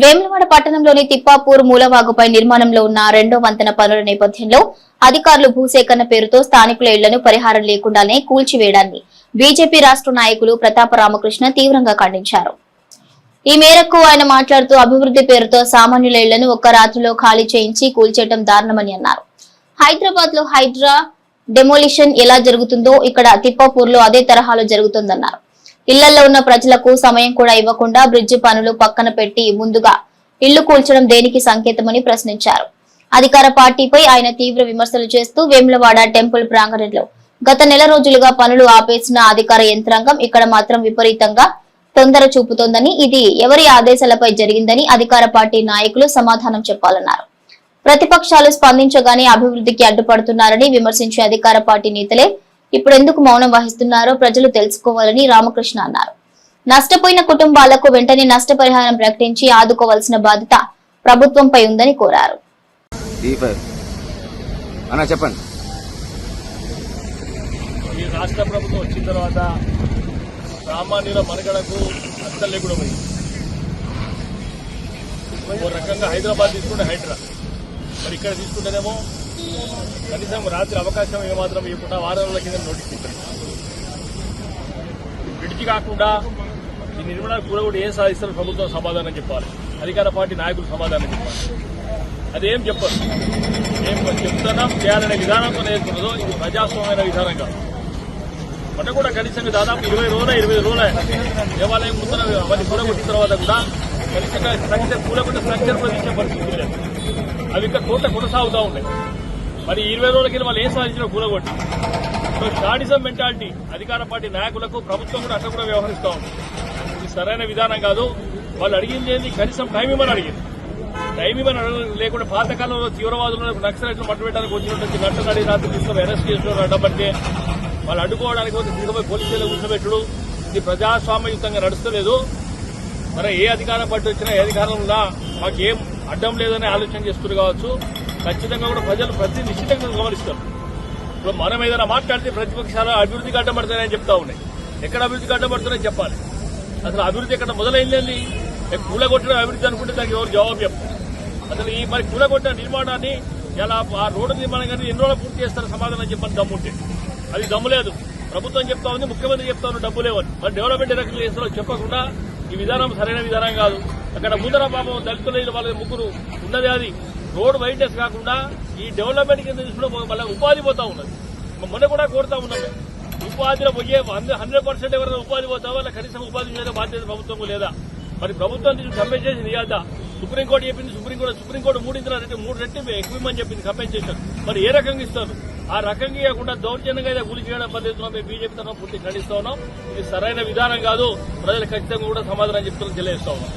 వేములవాడ పట్టణంలోని తిప్పాపూర్ మూలవాగుపై నిర్మాణంలో ఉన్న రెండో వంతెన పనుల నేపథ్యంలో అధికారులు భూసేకరణ పేరుతో స్థానికుల ఇళ్ళను పరిహారం లేకుండానే కూల్చివేయడాన్ని బీజేపీ రాష్ట్ర నాయకులు ప్రతాప రామకృష్ణ తీవ్రంగా ఖండించారు. ఈ మేరకు ఆయన మాట్లాడుతూ అభివృద్ధి పేరుతో సామాన్యుల ఇళ్ళను ఒక్క రాత్రిలో ఖాళీ చేయించి కూల్చేయడం దారుణమని అన్నారు. హైదరాబాద్లో హైడ్రా డెమోలిషన్ ఎలా జరుగుతుందో ఇక్కడ తిప్పాపూర్లో అదే తరహాలో జరుగుతుందన్నారు. ఇళ్ళలో ఉన్న ప్రజలకు సమయం కూడా ఇవ్వకుండా బ్రిడ్జి పనులు పక్కన పెట్టి ముందుగా ఇళ్ళు కూల్చడం దేనికి సంకేతమని ప్రశ్నించారు. అధికార పార్టీపై ఆయన తీవ్ర విమర్శలు చేస్తూ వేములవాడ టెంపుల్ ప్రాంగణంలో గత నెల రోజులుగా పనులు ఆపేసిన అధికార యంత్రాంగం ఇక్కడ మాత్రం విపరీతంగా తొందర చూపుతోందని ఇది ఎవరి ఆదేశాలపై జరిగిందని అధికార పార్టీ నాయకులు సమాధానం చెప్పాలన్నారు. ప్రతిపక్షాలు స్పందించగానే అభివృద్ధికి అడ్డుపడుతున్నారని విమర్శించే అధికార పార్టీ నేతలే ఇప్పుడెందుకు మౌనం వహిస్తున్నారో ప్రజలు తెలుసుకోవాలని రామకృష్ణ అన్నారు. నష్టపోయిన కుటుంబాలకు వెంటనే నష్టపరిహారం ప్రకటించి ఆదుకోవాల్సిన బాధ్యత ప్రభుత్వంపై ఉందని కోరారు. డి ఫైవ్ అన్న చెప్పండి. ఈ రాష్ట్ర ప్రభుత్వం వచ్చిన తర్వాత సామాన్యుల మనుగడకు పోయింది. ఓ రకంగా హైదరాబాద్ తీసుకుంటే హైడ్రా. మరి ఇక్కడ తీసుకుంటేనేమో కనీసం రాత్రి అవకాశం ఏమాత్రం ఇవ్వకుండా వారం రోజుల కింద నోటీస్ ఇచ్చారు. కాకుండా ఈ నిర్మాణ కూడా కూడా ఏం సాధిస్తారు ప్రభుత్వం సమాధానం చెప్పాలి. అధికార పార్టీ నాయకులు సమాధానం చెప్పాలి. అదేం చెప్పరు. ఏం చెప్తున్నాం చేయాలనే విధానంతో నేర్చుకున్నదో ఇది ప్రజాస్వామ్యమైన విధానం కాదు. మొన్న కూడా కనీసంగా దాదాపు ఇరవై రోజుల ఇరవై రోజుల దేవాలయం ముందర అవన్నీ కూలగొట్టిన తర్వాత కూడా కనీసంగా స్ట్రక్చర్ కూలగొట్టిన స్ట్రక్చర్ కూడా పరిస్థితి లేదు అవి ఇంకా కోట్ల కొనసాగుతూ ఉన్నాయి. మరి ఇరవై రోజులకి వాళ్ళు ఏం సాధించిన కూలగొట్టి. సో షాడిజం మెంటాలిటీ అధికార పార్టీ నాయకులకు ప్రభుత్వం కూడా అట్లా కూడా వ్యవహరిస్తూ ఉంది. ఇది సరైన విధానం కాదు. వాళ్ళు అడిగింది ఏంది? కనీసం టైం ఇవ్వని అడిగింది. టైం ఇవ్వని అడగ- లేకుండా పాతకాలంలో తీవ్రవాదులు నక్సలైట్లు మట్టు పెట్టడానికి వచ్చినట్టు నట్టనడి రాత్రి తీసుకొని అరెస్ట్ చేసిన అడ్డపడితే వాళ్ళు అడ్డుకోవడానికి పోతే తీసుకుపోయి పోలీసులు కూర్చోబెట్టడు. ఇది ప్రజాస్వామ్యయుతంగా నడుస్తలేదు. మరి ఏ అధికారం పట్టి వచ్చినా ఏ అధికారం ఉన్నా మాకు ఏం అడ్డం లేదని ఆలోచన చేస్తున్నారు కావచ్చు. ఖచ్చితంగా కూడా ప్రజలు ప్రతి నిశ్చితంగా గమనిస్తారు. ఇప్పుడు మనం ఏదైనా మాట్లాడితే ప్రతిపక్షాలు అభివృద్ధికి అడ్డపడతాయని చెప్తా ఉన్నాయి. ఎక్కడ అభివృద్ధికి అడ్డపడుతున్నాయని చెప్పాలి. అసలు అభివృద్ధి ఎక్కడ మొదలైందండి? కూలగొట్టడం అభివృద్ధి అనుకుంటే దానికి ఎవరు జవాబు చెప్పారు. అసలు ఈ మరి కూలగొట్టిన నిర్మాణాన్ని ఇలా ఆ రోడ్డు నిర్మాణం కానీ ఎన్ని రోజులు పూర్తి చేస్తారు సమాధానం చెప్పని దమ్ముంటే అది దమ్ము లేదు. ప్రభుత్వం చెప్తా ఉంది ముఖ్యమంత్రి చెప్తా ఉంది డబ్బు లేవని. మరి డెవలప్మెంట్ ఎలక్షన్ చేస్తారో చెప్పకుండా ఈ విధానం సరైన విధానం కాదు. అక్కడ ముందర పాపం దళితుల వాళ్ళ ముగ్గురు ఉన్నది అది. రోడ్ వైడ్నెస్ కాకుండా ఈ డెవలప్మెంట్ కింద తీసుకుంటే మళ్ళీ ఉపాధి పోతా ఉన్నది. మొన్న కూడా కోరుతా ఉన్నాం. ఉపాధిలో పోయే హండ్రెడ్ పర్సెంట్ ఎవరైనా ఉపాధి పోతా వాళ్ళ కనీసం ఉపాధి మీద బాధ్యత ప్రభుత్వం లేదా? మరి ప్రభుత్వం దీన్ని కంపెన్సేషన్ ఇవ్వద్దా సుప్రీంకోర్టు చెప్పింది సుప్రీంకోర్టు సుప్రీంకోర్టు మూడు రెట్టి మూడు రెట్టి ఎక్కువ ఇవ్వమని చెప్పింది కంపెన్సేషన్ మరి ఏ రకంగా ఇస్తారు? ఆ రకంగా ఇవ్వకుండా దౌర్జన్యంగా అయితే గురి చేయడం పద్ధతిలో మేము బీజేపీ తరఫున పూర్తి ఖండిస్తా ఉన్నాం. ఇది సరైన విధానం కాదు. ప్రజలు ఖచ్చితంగా కూడా సమాధానం చెప్తున్నా తెలియజేస్తా ఉన్నాం.